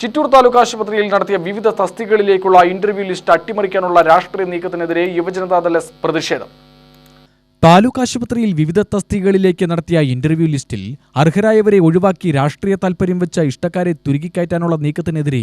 ചിറ്റൂർ താലൂക്ക് ആശുപത്രിയിൽ നടത്തിയ വിവിധ തസ്തികകളിലേക്കുള്ള ഇന്റർവ്യൂ ലിസ്റ്റ് അട്ടിമറിക്കാനുള്ള രാഷ്ട്രീയ നീക്കത്തിനെതിരെ യുവജനതാദൾ പ്രതിഷേധം. താലൂക്ക് ആശുപത്രിയിൽ വിവിധ തസ്തികകളിലേക്ക് നടത്തിയ ഇന്റർവ്യൂ ലിസ്റ്റിൽ അർഹരായവരെ ഒഴിവാക്കി രാഷ്ട്രീയ താൽപര്യം വെച്ച ഇഷ്ടക്കാരെ തുരുകിക്കയറ്റാനുള്ള നീക്കത്തിനെതിരെ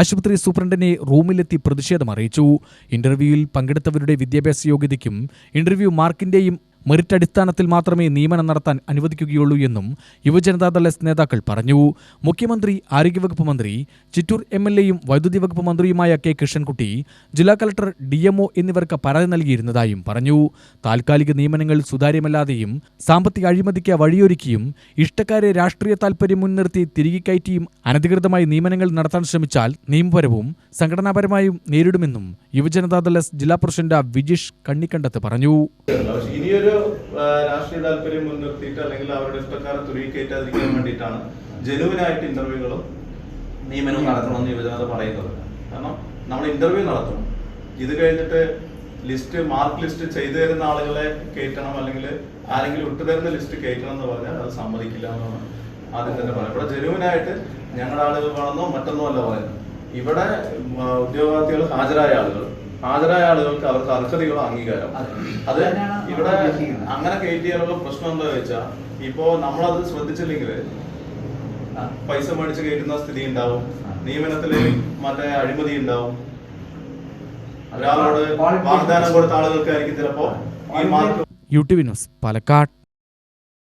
ആശുപത്രി സൂപ്രണ്ടിനെ റൂമിലെത്തി പ്രതിഷേധം അറിയിച്ചു. ഇന്റർവ്യൂവിൽ പങ്കെടുത്തവരുടെ വിദ്യാഭ്യാസ യോഗ്യതയ്ക്കും ഇന്റർവ്യൂ മാർക്കിന്റെയും മെറിറ്റ് അടിസ്ഥാനത്തിൽ മാത്രമേ നിയമനം നടത്താൻ അനുവദിക്കുകയുള്ളൂ എന്നും യുവജനതാദൾ എസ് നേതാക്കൾ പറഞ്ഞു. മുഖ്യമന്ത്രി ആരോഗ്യവകുപ്പ് മന്ത്രി ചിറ്റൂർ എം എൽ എയും വൈദ്യുതി വകുപ്പ് മന്ത്രിയുമായ കെ കൃഷ്ണൻകുട്ടി ജില്ലാ കളക്ടർ ഡി എംഒ എന്നിവർക്ക് പരാതി നൽകിയിരുന്നതായും പറഞ്ഞു. താൽക്കാലിക നിയമനങ്ങൾ സുതാര്യമല്ലാതെയും സാമ്പത്തിക അഴിമതിക്ക് വഴിയൊരുക്കിയും ഇഷ്ടക്കാരെ രാഷ്ട്രീയ താൽപര്യം മുൻനിർത്തി തിരികെ കയറ്റിയും അനധികൃതമായി നിയമനങ്ങൾ നടത്താൻ ശ്രമിച്ചാൽ നിയമപരവും സംഘടനാപരമായും നേരിടുമെന്നും യുവജനതാദൾ എസ് ജില്ലാ പ്രസിഡന്റ് വിജിഷ് കണ്ണിക്കണ്ടത്ത് പറഞ്ഞു. ഇനിയൊരു രാഷ്ട്രീയ താല്പര്യം മുൻനിർത്തിയിട്ട് അല്ലെങ്കിൽ അവരുടെ ഇഷ്ടക്കാരെ തുരുക്കേറ്റാതിരിക്കാൻ വേണ്ടിയിട്ടാണ് ജനുവിനായിട്ട് ഇന്റർവ്യൂകളും നിയമനവും നടത്തണമെന്ന് യുവജനത പറയുന്നത്. കാരണം നമ്മൾ ഇന്റർവ്യൂ നടത്തണം ഇത് കഴിഞ്ഞിട്ട് ലിസ്റ്റ് മാർക്ക് ലിസ്റ്റ് ചെയ്തു തരുന്ന ആളുകളെ കയറ്റണം അല്ലെങ്കിൽ ആരെങ്കിലും ഇട്ടുതരുന്ന ലിസ്റ്റ് കയറ്റണം എന്ന് പറഞ്ഞാൽ അത് സമ്മതിക്കില്ല എന്നാണ് ആദ്യം തന്നെ പറയാം ഇവിടെ ജനുവിനായിട്ട് ഞങ്ങളുടെ ആളുകൾ വേണമെന്നോ മറ്റൊന്നോ അല്ല പറയുന്നത്. ഇവിടെ ഉദ്യോഗാർത്ഥികൾ ഹാജരായ ആളുകൾ ഹാജരായ ആളുകൾക്ക് അവർക്ക് അർഹതയുള്ള അംഗീകാരം. അത്. ഇവിടെ അങ്ങനെ കയറ്റിയാലുള്ള പ്രശ്നം എന്താ വെച്ചാൽ ഇപ്പോ നമ്മളത് ശ്രദ്ധിച്ചില്ലെങ്കിൽ പൈസ മേടിച്ച് കയറ്റുന്ന സ്ഥിതി ഉണ്ടാവും. നിയമനത്തിൽ മറ്റേ അഴിമതി ഉണ്ടാവും. ഒരാളോട് വാഗ്ദാനം കൊടുത്ത ആളുകൾക്കായിരിക്കും ചിലപ്പോ ഈ mark U T V news Palakkad.